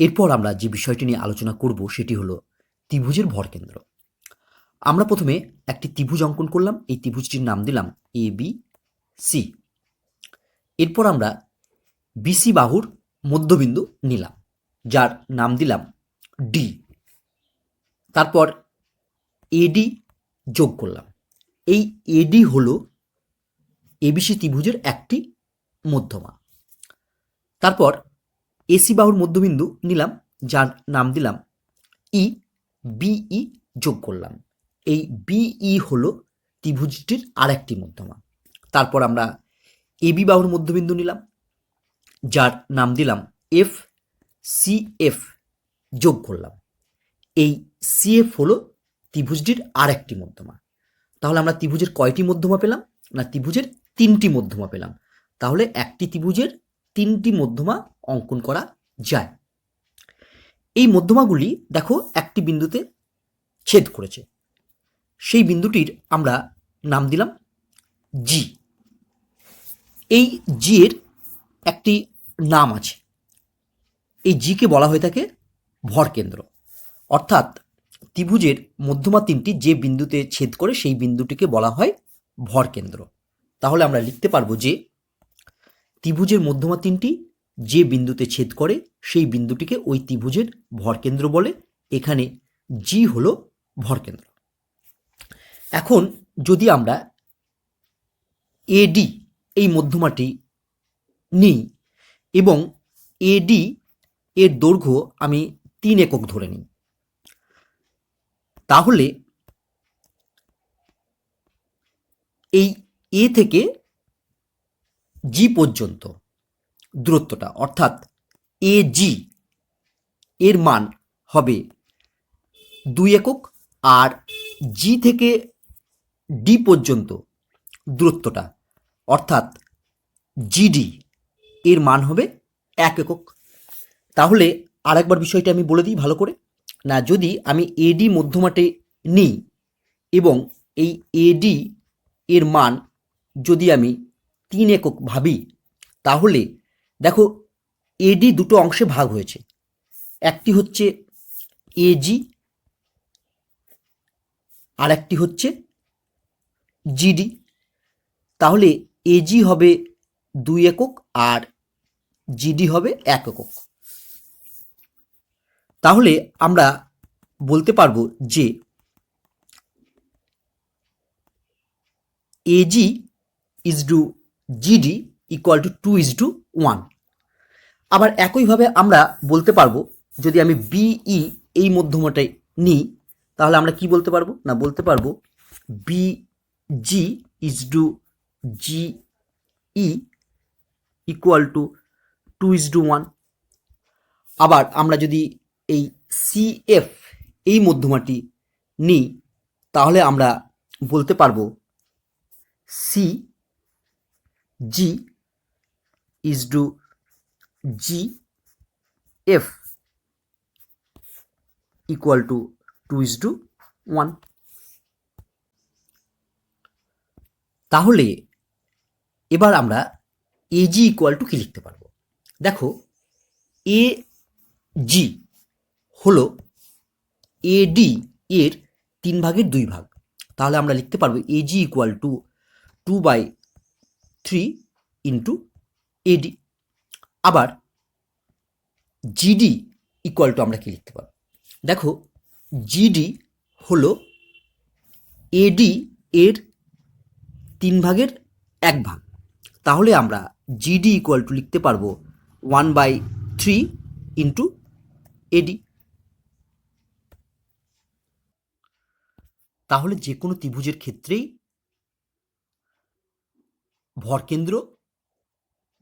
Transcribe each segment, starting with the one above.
এরপর আমরা যে বিষয়টি নিয়ে আলোচনা করব সেটি হলো ত্রিভুজের ভরকেন্দ্র আমরা প্রথমে একটি ত্রিভুজ অঙ্কন করলাম, এই ত্রিভুজটির নাম দিলাম এ বি সি এরপর আমরা বিসি বাহুর মধ্যবিন্দু নিলাম, যার নাম দিলাম ডি তারপর এডি যোগ করলাম। এই এডি হলো এবিসি ত্রিভুজের একটি মধ্যমা। তারপর এসি বাহুর মধ্যবিন্দু নিলাম, যার নাম দিলাম ই বিই যোগ করলাম। এই বিই হলো ত্রিভুজটির আরেকটি মধ্যমা। তারপর আমরা এবি বাহুর মধ্যবিন্দু নিলাম, যার নাম দিলাম এফ সি এফ যোগ করলাম। এই সিএফ হলো ত্রিভুজটির আরেকটি মধ্যমা। তাহলে আমরা ত্রিভুজের কয়টি মধ্যমা পেলাম না ত্রিভুজের তিনটি মধ্যমা পেলাম? তাহলে একটি ত্রিভুজের তিনটি মধ্যমা অঙ্কন করা যায়। এই মধ্যমাগুলি দেখো একটি বিন্দুতে ছেদ করেছে। সেই বিন্দুটির আমরা নাম দিলাম জি এই জি এর একটি নাম আছে। এই জিকে বলা হয়ে থাকে ভরকেন্দ্র অর্থাৎ ত্রিভুজের মধ্যমা তিনটি যে বিন্দুতে ছেদ করে সেই বিন্দুটিকে বলা হয় ভরকেন্দ্র তাহলে আমরা লিখতে পারব যে ত্রিভুজের মধ্যমা তিনটি, যে বিন্দুতে ছেদ করে সেই বিন্দুটিকে ওই ত্রিভুজের ভরকেন্দ্র বলে। এখানে জি হল ভরকেন্দ্র। এখন যদি আমরা এডি এই মধ্যমাটি নিই এবং এডি এর দৈর্ঘ্য আমি তিন একক ধরে নিই, তাহলে এই এ থেকে জি পর্যন্ত দূরত্বটা, অর্থাৎ এ জি এর মান হবে দুই একক আর জি থেকে ডি পর্যন্ত দূরত্বটা, অর্থাৎ জিডি এর মান হবে এক একক। তাহলে আরেকবার বিষয়টা আমি বলে দিই ভালো করে। না, যদি আমি এডি মধ্যমাটে নিই এবং এই এডি এর মান যদি আমি তিন একক ভাবি, তাহলে দেখো এডি দুটো অংশে ভাগ হয়েছে। একটি হচ্ছে এজি আর একটি হচ্ছে জিডি তাহলে এজি হবে দুই একক আর জিডি হবে এক একক। তাহলে আমরা বলতে পারব যে AG is to GD equal to two is to one আবার একইভাবে আমরা বলতে পারব, যদি আমি বিই এই মধ্যমটায় নিই, তাহলে আমরা কি বলতে পারব? না, বলতে পারব B G is to G E equal to two is to one আবার আমরা যদি এই সিএফ এই মধ্যমাটি নিই, তাহলে আমরা বলতে পারব C G is to G F equal to two is to one তাহলে এবার আমরা এজি ইকুয়াল টু কি লিখতে পারব? দেখো এ জি হলো এডি এর তিন ভাগের দুই ভাগ। তাহলে আমরা লিখতে পারব AG equal to two by three into AD আবার জিডি ইকুয়াল টু আমরা কি লিখতে পারব? দেখো জিডি হলো এডি এর তিন ভাগের এক ভাগ। তাহলে আমরা জিডি ইকুয়াল টু লিখতে পারব one by three into AD তাহলে যে কোনো ত্রিভুজের ক্ষেত্রেই ভরকেন্দ্র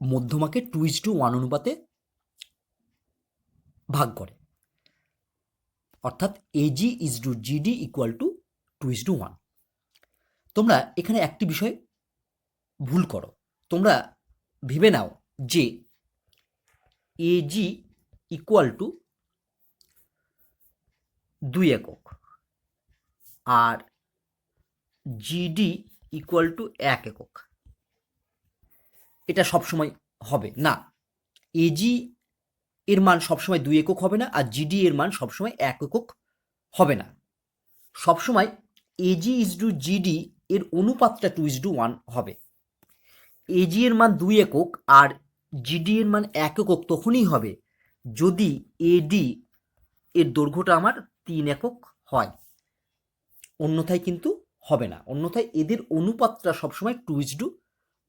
মধ্যমাকে টু ইজ টু ওয়ান অনুপাতে ভাগ করে। অর্থাৎ AG is to GD equal to two is to one তোমরা এখানে একটি বিষয় ভুল করো। তোমরা ভেবে নাও যে এজি ইকুয়াল টু দুই একক আর জিডি ইকুয়াল টু এক একক। এটা সবসময় হবে। না এজি এর মান সবসময় দুই একক হবে না আর জিডি এর মান সবসময় এক একক হবে না। সবসময় এজি ইজ টু জিডি এর অনুপাতটা টু ইজ টু ওয়ান হবে। এজি এর মান দুই একক আর জিডি এর মান এক একক তখনই হবে যদি এডি এর দৈর্ঘ্যটা আমার তিন একক হয়। অন্যথায় কিন্তু হবে না। অন্যথায় এদের অনুপাতটা সবসময় টু ইজ টু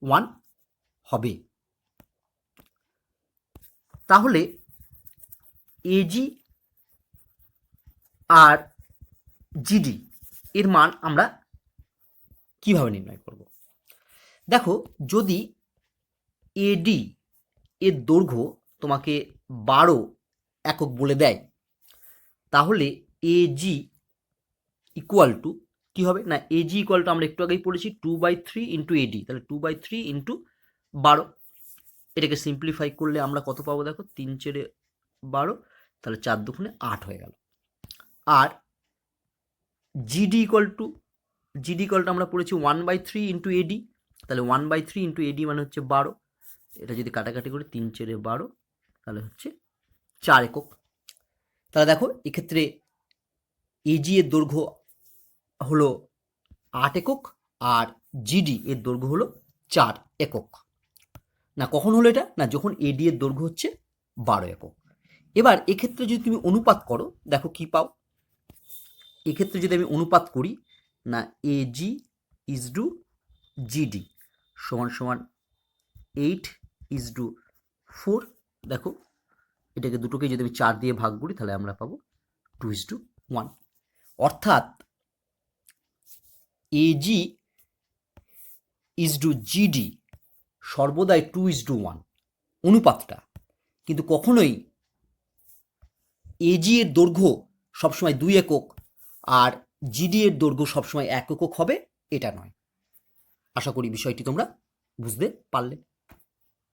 ওয়ান হবে। তাহলে এজি আর জিডি এর মান আমরা কীভাবে নির্ণয় করব? দেখো, যদি এডি এর দৈর্ঘ্য তোমাকে বারো একক বলে দেয়, তাহলে এজি ইকুয়াল টু কী হবে? না এজি ইকুয়াল টু আমরা একটু আগেই পড়েছি two by three into AD তাহলে টু বাই থ্রি ইন্টু বারো। এটাকে সিম্পলিফাই করলে আমরা কত পাবো দেখো? তিন চেরে বারো, তাহলে চার দুগুণে আট হয়ে গেল। আর GD equal to GD equal to আমরা পড়েছি one by three into AD তাহলে one by three into AD মানে হচ্ছে বারো। এটা যদি কাটাকাটি করে, তিন চেরে বারো, তাহলে হচ্ছে চার একক। তাহলে দেখো, এক্ষেত্রে এজি এর দৈর্ঘ্য হলো আট একক, আর জিডি এর দৈর্ঘ্য হলো চার একক। না কখন হলো এটা? না যখন এডি এর দৈর্ঘ্য হচ্ছে বারো একক। এবার এক্ষেত্রে যদি তুমি অনুপাত করো, দেখো কি পাও? এক্ষেত্রে যদি আমি অনুপাত করি, না এজি ইজ ডু জিডি সমান সমান এইট ইজ ডু ফোর দেখো এটাকে দুটোকে যদি আমি চার দিয়ে ভাগ করি, তাহলে আমরা পাবো টু ইজ টু ওয়ান অর্থাৎ এজি ইজ টু জিডি সর্বদাই টু ইজ টু ওয়ান, অনুপাতটা। কিন্তু কখনোই এজি এর দৈর্ঘ্য সবসময় দুই একক আর জিডি এর দৈর্ঘ্য সবসময় এক একক হবে, এটা নয়। আশা করি বিষয়টি তোমরা বুঝতে পারলে।